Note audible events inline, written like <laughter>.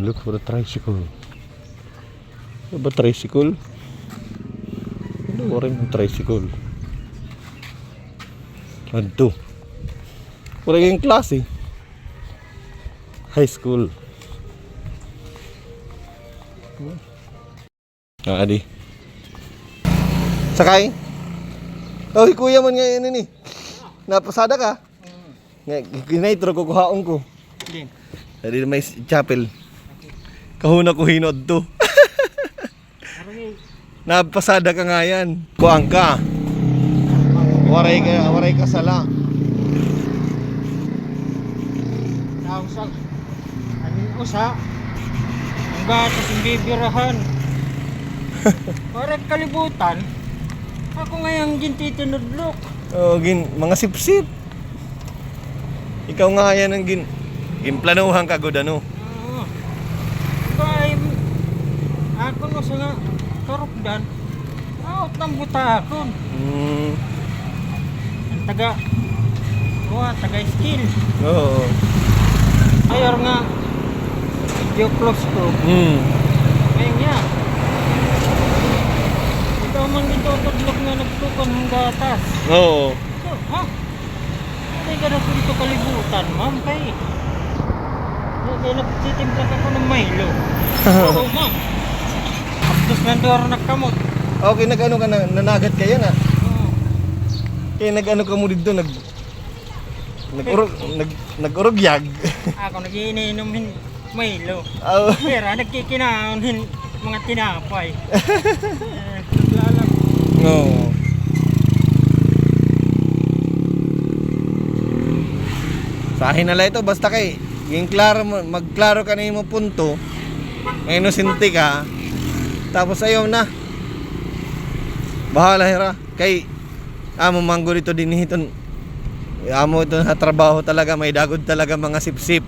Look for a tricycle. Ano ba tricycle? Ano ba rin yung tricycle? Ano Wala yung klase. High school. Ah, adi. Sakay? Oh, kuya man ngayon ini. Napasada ka? Nga, ginaitro ko kuhaon ko. Hindi. Dali may chapel. Kahuna ko hinod to. <laughs> Napasada ka nga yan. Kuang ka. Waray ka, waray ka sala. Nausag. Ano usa? Ang gatas yung bibirahan. <laughs> Parang kalibutan. Ako ngayong gintitinudlok. Oh, gin, mga sipsip. Ikaw nga yan ang gin, ginplanuhan ka gud ano. Oo. Kaya ako nga sa nga karukdan. Out ng butakon. Hmm. Ang taga Kuha, taga skill. Oo. Ayor nga. Video close ko. Hmm. Ngayon niya. Ikaw man dito tudlok nga nagtukon ng gatas. Oo. So, ha? Ka na po dito kalibutan, ma'am, kay. Kaya nagtitimpla ka ko ng Milo. <laughs> Oo, ma'am. Ng doro nagkamot. Okay, nag-ano ka na, nanagat ka yan ah. Oo. Kaya nag-ano ka mo dito, nag... Nag-urog, nag, nag-urogyag. <laughs> Ako nagiinom hin Milo. Oh. Pero nagkikinaon hin mga tinapay. Eh, Naglalag. <laughs> No. Sa akin na ito, basta kay, yung klaro mo, magklaro ka na yung punto, may inosente ka, tapos ayaw na. Bahala hira. Kay, amo manggo dito din hiton. Amo ito na trabaho talaga, may dagod talaga mga sipsip.